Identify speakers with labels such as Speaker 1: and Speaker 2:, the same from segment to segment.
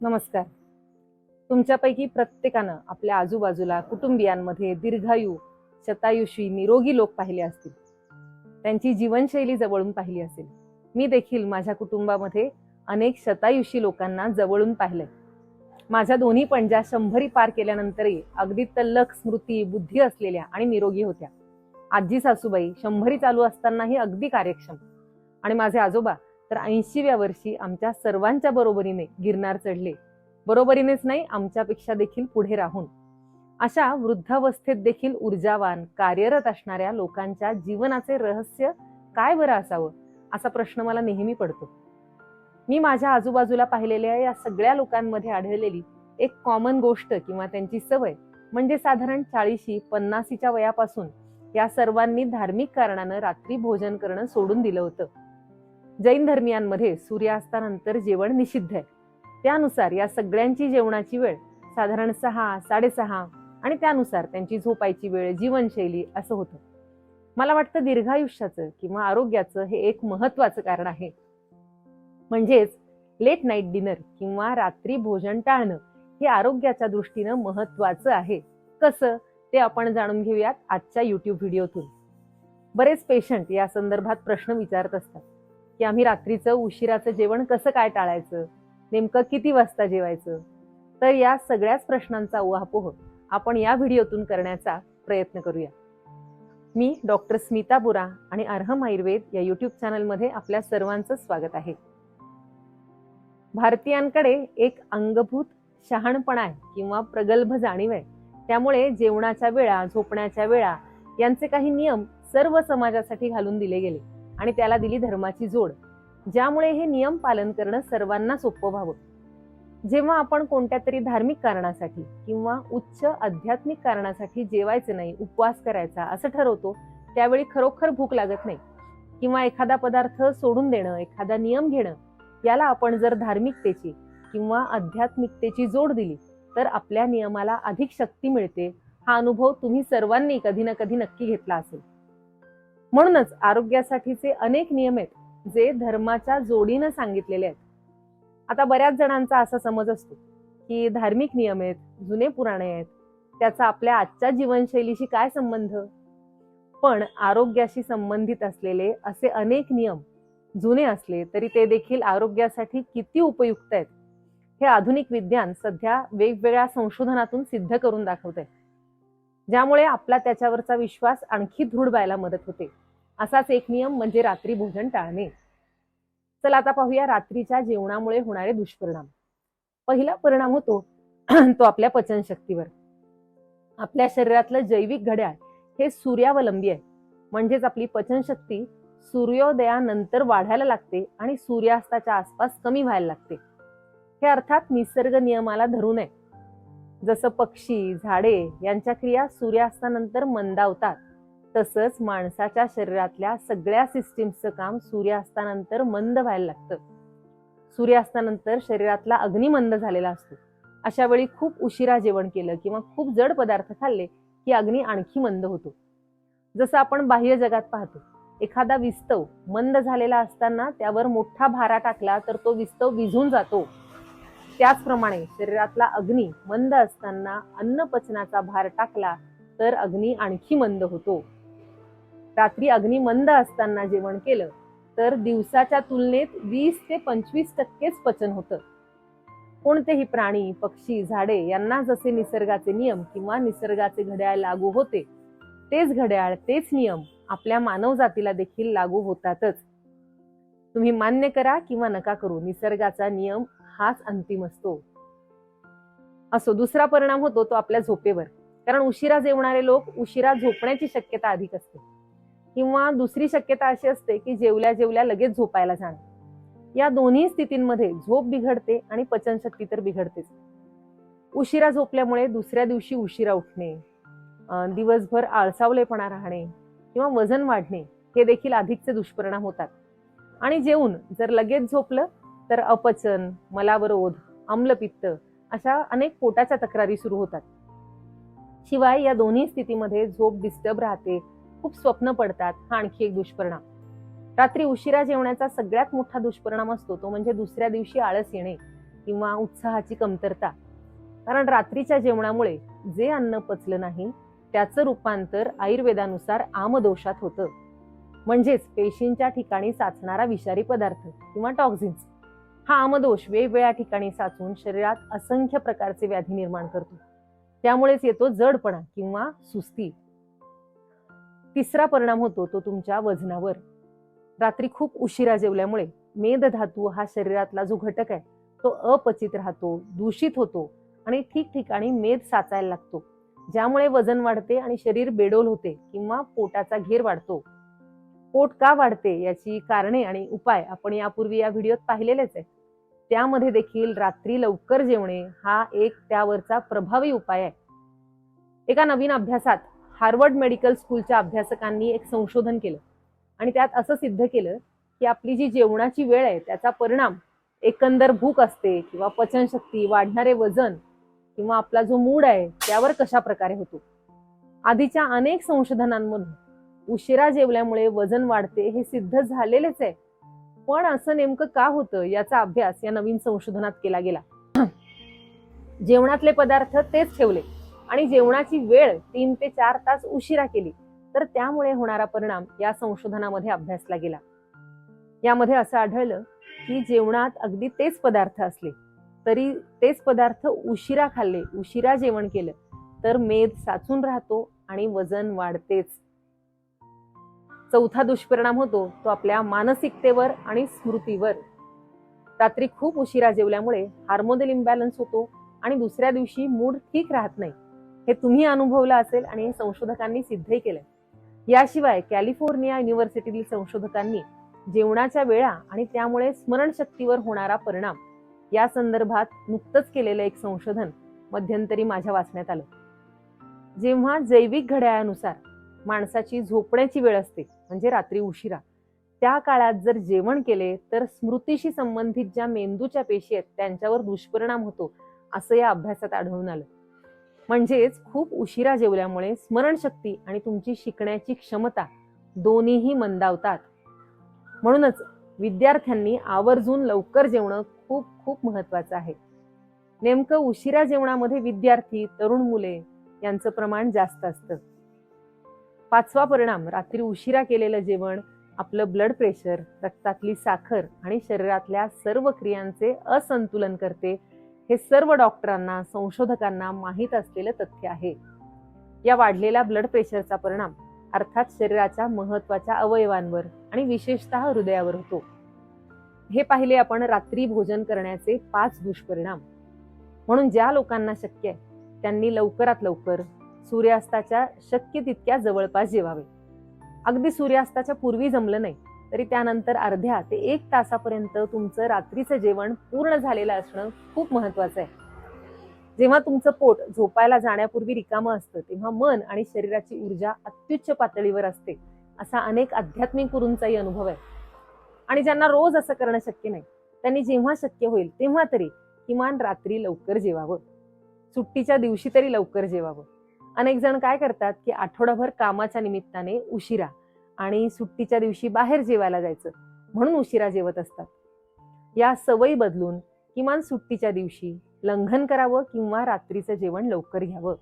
Speaker 1: नमस्कार. तुमच्यापैकी प्रत्येकानं आपल्या आजूबाजूला कुटुंबियांमध्ये दीर्घायू शतायुषी निरोगी लोक पाहिले असतील. त्यांची जीवनशैली जवळून पाहिली असेल. मी देखील माझ्या कुटुंबामध्ये अनेक शतायुषी लोकांना जवळून पाहिलंय. माझ्या दोन्ही पणज्या शंभरी पार केल्यानंतरही अगदी तल्लख स्मृती बुद्धी असलेल्या आणि निरोगी होत्या. आजी सासूबाई शंभरी चालू असतानाही अगदी कार्यक्षम. आणि माझे आजोबा तर ऐंशीव्या वर्षी आमच्या सर्वांच्या बरोबरीने गिरनार चढले. बरोबरीनेच नाही आमच्यापेक्षा देखील पुढे राहून. अशा वृद्धावस्थेत देखील ऊर्जावान कार्यरत असणाऱ्या लोकांच्या जीवनाचे रहस्य काय बरं असावं असा प्रश्न मला नेहमी पडतो. मी माझ्या आजूबाजूला पाहिलेल्या या सगळ्या लोकांमध्ये आढळलेली एक कॉमन गोष्ट किंवा त्यांची सवय म्हणजे साधारण चाळीशी पन्नासीच्या वयापासून या सर्वांनी धार्मिक कारणानं रात्री भोजन करणं सोडून दिलं होतं. जैन धर्मियांमध्ये सूर्यास्तानंतर जेवण निषिद्ध आहे. त्यानुसार या सगळ्यांची जेवणाची वेळ साधारण सहा साडेसहा आणि त्यानुसार त्यांची झोपायची वेळ जीवनशैली असं होतं. मला वाटतं दीर्घायुष्याचं किंवा आरोग्याचं हे एक महत्वाचं कारण आहे. म्हणजेच लेट नाईट डिनर किंवा रात्री भोजन टाळणं हे आरोग्याच्या दृष्टीनं महत्वाचं आहे. कसं? ते आपण जाणून घेऊयात आजच्या युट्यूब व्हिडिओतून. बरेच पेशंट या संदर्भात प्रश्न विचारत असतात. की आम्ही रात्रीचं उशिराचं जेवण कसं काय टाळायचं? नेमकं किती वाजता जेवायचं? तर या सगळ्याच प्रश्नांचा उहापोह आपण या व्हिडिओतून करण्याचा प्रयत्न करूया. मी डॉक्टर स्मिता बुरा आणि अर्हम आयुर्वेद या युट्यूब चॅनलमध्ये आपल्या सर्वांचं स्वागत आहे. भारतीयांकडे एक अंगभूत शहाणपणा आहे किंवा प्रगल्भ जाणीव आहे. त्यामुळे जेवणाच्या वेळा झोपण्याच्या वेळा यांचे काही नियम सर्व समाजासाठी घालून दिले गेले. आणि त्याला दिली धर्माची जोड. ज्यामुळे हे नियम पालन करणं सर्वांना सोपं व्हावं. जेव्हा आपण कोणत्या तरी धार्मिक कारणासाठी किंवा उच्च आध्यात्मिक कारणासाठी जेवायचं नाही उपवास करायचा असं ठरवतो त्यावेळी खरोखर भूक लागत नाही. किंवा एखादा पदार्थ सोडून देणं एखादा नियम घेणं याला आपण जर धार्मिकतेची किंवा आध्यात्मिकतेची जोड दिली तर आपल्या नियमाला अधिक शक्ती मिळते. हा अनुभव तुम्ही सर्वांनी कधी ना कधी नक्की घेतला असेल. म्हणूनच आरोग्यासाठीचे अनेक नियम आहेत जे धर्माच्या जोडीनं सांगितलेले आहेत. आता बऱ्याच जणांचा असा समज असतो की धार्मिक नियम आहेत जुने पुराणे आहेत त्याचा आपल्या आजच्या जीवनशैलीशी काय संबंध? पण आरोग्याशी संबंधित असलेले असे अनेक नियम जुने असले तरी ते देखील आरोग्यासाठी किती उपयुक्त आहेत हे आधुनिक विज्ञान सध्या वेगवेगळ्या संशोधनातून सिद्ध करून दाखवत आहे ज्यामुळे आपला त्याच्यावरचा विश्वास आणखी दृढ व्हायला मदत होते. असाच एक नियम म्हणजे रात्री भोजन टाळणे. चला आता पाहूया रात्रीच्या जेवणामुळे होणारे दुष्परिणाम. पहिला परिणाम होतो तो आपल्या पचनशक्तीवर. आपल्या शरीरातलं जैविक घड्याळ हे सूर्यावलंबी आहे. म्हणजेच आपली पचनशक्ती सूर्योदयानंतर वाढायला लागते आणि सूर्यास्ताच्या आसपास कमी व्हायला लागते. हे अर्थात निसर्ग नियमाला धरू नये. जसं पक्षी झाडे यांच्या क्रिया सूर्यास्तानंतर मंदावतात तसंच माणसाच्या शरीरातल्या सगळ्या सिस्टीम्सचं काम सूर्यास्तानंतर मंद व्हायला लागतं. सूर्यास्तानंतर शरीरातला अग्नी मंद झालेला असतो. अशा वेळी खूप उशिरा जेवण केलं किंवा खूप जड पदार्थ खाल्ले की अग्नी आणखी मंद होतो. जसं आपण बाह्य जगात पाहतो एखादा विस्तव मंद झालेला असताना त्यावर मोठा भारा टाकला तर तो विस्तव विझून जातो. त्याचप्रमाणे शरीरातला अग्नी मंद असताना अन्न पचनाचा भार टाकला तर अग्नी आणखी मंद होतो. रात्री अग्नी मंद असताना जेवण केलं तर दिवसाच्या तुलनेत वीस ते पंचवीस टक्केच पचन होतं. कोणतेही प्राणी पक्षी झाडे यांना जसे निसर्गाचे नियम किंवा निसर्गाचे घड्याळ लागू होते तेच घड्याळ तेच नियम आपल्या मानव जातीला देखील लागू होतातच. तुम्ही मान्य करा किंवा नका करू निसर्गाचा नियम हाच अंतिम असतो. असो दुसरा परिणाम होतो तो आपल्या झोपेवर. कारण उशिरा जेवणारे लोक उशिरा झोपण्याची शक्यता अधिक असते. किंवा दुसरी शक्यता अशी असते की जेवल्या जेवल्या लगेच झोपायला जाणं. या दोन्ही स्थितींमध्ये झोप बिघडते आणि पचनशक्ती तर बिघडतेच. उशिरा झोपल्यामुळे दुसऱ्या दिवशी उशिरा उठणे दिवसभर आळसावलेपणा राहणे किंवा वजन वाढणे हे देखील अधिकचे दुष्परिणाम होतात. आणि जेवून जर लगेच झोपलं तर अपचन मलावरोध आम्लपित्त अशा अनेक पोटाच्या तक्रारी सुरू होतात. शिवाय या दोन्ही स्थितीमध्ये झोप डिस्टर्ब राहते खूप स्वप्न पडतात हा आणखी एक दुष्परिणाम. रात्री उशिरा जेवण्याचा सगळ्यात मोठा दुष्परिणाम असतो तो म्हणजे दुसऱ्या दिवशी आळस येणे किंवा उत्साहाची कमतरता. कारण रात्रीच्या जेवणामुळे जे अन्न पचलं नाही त्याचं रूपांतर आयुर्वेदानुसार आमदोषात होतं. म्हणजेच पेशींच्या ठिकाणी साचणारा विषारी पदार्थ किंवा टॉक्झिन्स हा आमदोष वेगवेगळ्या ठिकाणी साचून शरीरात असंख्य प्रकारचे व्याधी निर्माण करतो. त्यामुळेच येतो जडपणा किंवा सुस्ती. तिसरा परिणाम होतो तो तुमच्या वजनावर. रात्री खूप उशिरा जेवल्यामुळे मेदधातू हा शरीरातला जो घटक आहे तो अपचित राहतो दूषित होतो आणि ठिकठिकाणी मेद साचायला लागतो. ज्यामुळे वजन वाढते आणि शरीर बेडोल होते किंवा पोटाचा घेर वाढतो. पोट का वाढते याची कारणे आणि उपाय आपण यापूर्वी या व्हिडिओत पाहिलेलेच आहे त्यामध्ये देखील रात्री लवकर जेवणे हा एक त्यावरचा प्रभावी उपाय आहे. एका नवीन अभ्यासात हार्वर्ड मेडिकल स्कूलच्या अभ्यासकांनी एक संशोधन केलं आणि त्यात असं सिद्ध केलं की आपली जी जेवणाची वेळ आहे त्याचा परिणाम एकंदर भूक असते किंवा पचनशक्ती वाढणारे वजन किंवा आपला जो मूड आहे त्यावर कशा प्रकारे होतो. आधीच्या अनेक संशोधनांमधून उशिरा जेवल्यामुळे वजन वाढते हे सिद्ध झालेलेच आहे. पण असं नेमकं का होतं याचा अभ्यास या नवीन संशोधनात केला गेला. जेवणातले पदार्थ तेच ठेवले आणि जेवणाची वेळ तीन ते चार तास उशिरा केली तर त्यामुळे होणारा परिणाम या संशोधनामध्ये अभ्यासला गेला. यामध्ये असं आढळलं की जेवणात अगदी तेच पदार्थ असले तरी तेच पदार्थ उशिरा खाल्ले उशिरा जेवण केलं तर मेद साचून राहतो आणि वजन वाढतेच. चौथा दुष्परिणाम होतो तो आपल्या मानसिकतेवर आणि स्मृतीवर. रात्री खूप उशिरा जेवल्यामुळे हार्मोनल इम्बॅलन्स होतो आणि दुसऱ्या दिवशी मूड ठीक राहत नाही. हे तुम्ही अनुभवलं असेल आणि हे संशोधकांनी सिद्धही केलंय. याशिवाय कॅलिफोर्निया युनिव्हर्सिटीतील संशोधकांनी जेवणाच्या वेळा आणि त्यामुळे स्मरणशक्तीवर होणारा परिणाम या संदर्भात नुकतंच केलेलं एक संशोधन मध्यंतरी माझ्या वाचण्यात आलं. जेव्हा जैविक घड्याळानुसार माणसाची झोपण्याची वेळ असते म्हणजे रात्री उशिरा. त्या काळात जर जेवण केले तर स्मृतीशी संबंधित ज्या मेंदूच्या पेशी आहेत त्यांच्यावर दुष्परिणाम होतो असं या अभ्यासात आढळून आलं. म्हणजेच खूप उशिरा जेवल्यामुळे स्मरणशक्ती आणि तुमची शिकण्याची क्षमता दोन्हीही मंदावतात. म्हणूनच विद्यार्थ्यांनी आवर्जून लवकर जेवणं खूप खूप महत्वाचं आहे. नेमकं उशिरा जेवणामध्ये विद्यार्थी तरुण मुले यांचं प्रमाण जास्त असतं. पाचवा परिणाम रात्री उशिरा केलेलं जेवण आपलं ब्लड प्रेशर रक्तातली साखर आणि शरीरातल्या सर्व क्रियांचे असंतुलन करते हे सर्व डॉक्टरांना संशोधकांना माहीत असलेलं तथ्य आहे. या वाढलेल्या ब्लड प्रेशरचा परिणाम अर्थात शरीराच्या महत्त्वाच्या अवयवांवर आणि विशेषतः हृदयावर होतो. हे पाहिले आपण रात्री भोजन करण्याचे पाच दुष्परिणाम. म्हणून ज्या लोकांना शक्य आहे त्यांनी लवकरात लवकर सूर्यास्ताच्या शक्य तितक्या जवळपास जेवावे. अगदी सूर्यास्ताच्या पूर्वी जमलं नाही तरी त्यानंतर अर्ध्या ते एक तासापर्यंत तुमचं रात्रीचं जेवण पूर्ण झालेलं असणं खूप महत्वाचं आहे. जेव्हा तुमचं पोट झोपायला जाण्यापूर्वी रिकामं असतं तेव्हा मन आणि शरीराची ऊर्जा अत्युच्च पातळीवर असते असा अनेक आध्यात्मिक गुरूंचाही अनुभव आहे. आणि ज्यांना रोज असं करणं शक्य नाही त्यांनी जेव्हा शक्य होईल तेव्हा तरी किमान रात्री लवकर जेवावं. सुट्टीच्या दिवशी तरी लवकर जेवावं. अनेक जण काय करतात की आठवडाभर कामाच्या निमित्ताने उशिरा आणि सुट्टीच्या दिवशी बाहेर जेवायला जायचं म्हणून उशिरा जेवत असतात. या सवयी बदलून किमान सुट्टीच्या दिवशी लंघन करावं किंवा रात्रीचं जेवण लवकर घ्यावं.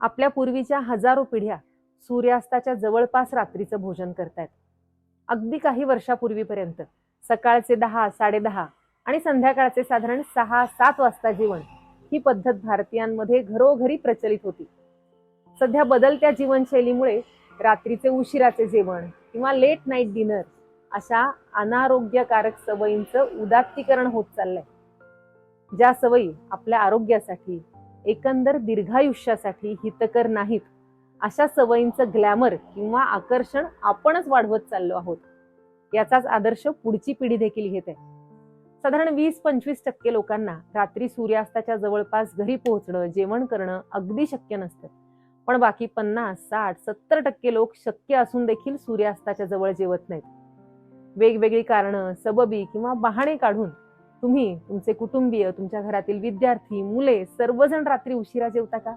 Speaker 1: आपल्या पूर्वीच्या हजारो पिढ्या सूर्यास्ताच्या जवळपास रात्रीचं भोजन करतायत. अगदी काही वर्षापूर्वीपर्यंत सकाळचे दहा साडेदहा आणि संध्याकाळचे साधारण सहा सात वाजता जेवण ही पद्धत भारतीयांमध्ये घरोघरी प्रचलित होती. सध्या बदलत्या जीवनशैलीमुळे रात्रीचे उशिराचे जेवण किंवा लेट नाईट डिनर अशा अनारोग्यकारक सवयींचं उदात्तीकरण होत चाललंय. ज्या सवयी आपल्या आरोग्यासाठी एकंदर दीर्घायुष्यासाठी हितकर नाहीत अशा सवयींचं ग्लॅमर किंवा आकर्षण आपणच वाढवत चाललो आहोत. याचाच आदर्श पुढची पिढी देखील घेत आहे. साधारण वीस पंचवीस टक्के लोकांना रात्री सूर्यास्ताच्या जवळपास घरी पोहोचणं जेवण करणं अगदी शक्य नसतं. पण बाकी पन्नास साठ सत्तर टक्के लोक शक्य असून देखील सूर्यास्ताच्या जवळ जेवत नाहीत. वेगवेगळी कारणं सबबी किंवा बहाणे काढून तुम्ही तुमचे कुटुंबीय तुमच्या घरातील विद्यार्थी मुले सर्वजण रात्री उशिरा जेवता का?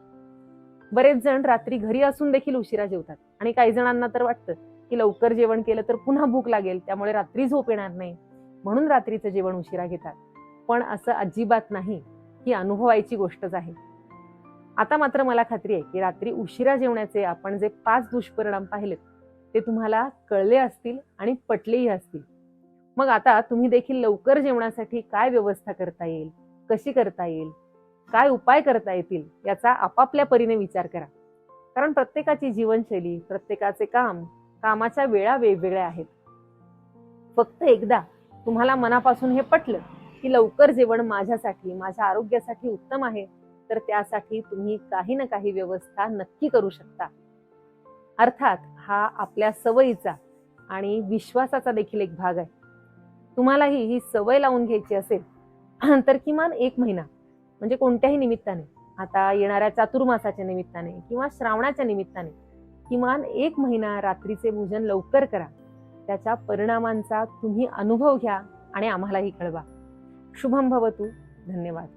Speaker 1: बरेच जण रात्री घरी असून देखील उशिरा जेवतात. आणि काही जणांना तर वाटतं की लवकर जेवण केलं तर पुन्हा भूक लागेल त्यामुळे रात्री झोप येणार नाही. म्हणून रात्रीचं जेवण उशिरा घेतात. पण असं अजिबात नाही ही अनुभवायची गोष्टच आहे. आता मात्र मला खात्री आहे की रात्री उशिरा जेवण्याचे आपण जे पाच दुष्परिणाम पाहिलेत ते तुम्हाला कळले असतील आणि पटलेही असतील. मग आता तुम्ही देखील लवकर जेवणासाठी काय व्यवस्था करता येईल कशी करता येईल काय उपाय करता येतील याचा आपापल्या परीने विचार करा. कारण प्रत्येकाची जीवनशैली प्रत्येकाचे काम कामाच्या वेळा वेगवेगळ्या आहेत. फक्त एकदा तुम्हाला मनापासून हे पटलं की लवकर जेवण माझ्यासाठी माझ्या आरोग्यासाठी उत्तम आहे तर त्यासाठी तुम्ही काही ना काही व्यवस्था नक्की करू शकता. अर्थात हा आपल्या सवयीचा आणि विश्वासाचा देखील एक भाग आहे. तुम्हालाही ही सवय लावून घ्यायची असेल तर किमान एक महिना म्हणजे कोणत्याही निमित्ताने आता येणाऱ्या चातुर्मासाच्या निमित्ताने किंवा श्रावणाच्या निमित्ताने किमान एक महिना रात्रीचे भोजन लवकर करा. त्याच्या परिणामांचा तुम्ही अनुभव घ्या आणि आम्हालाही कळवा. शुभम भवतू. धन्यवाद.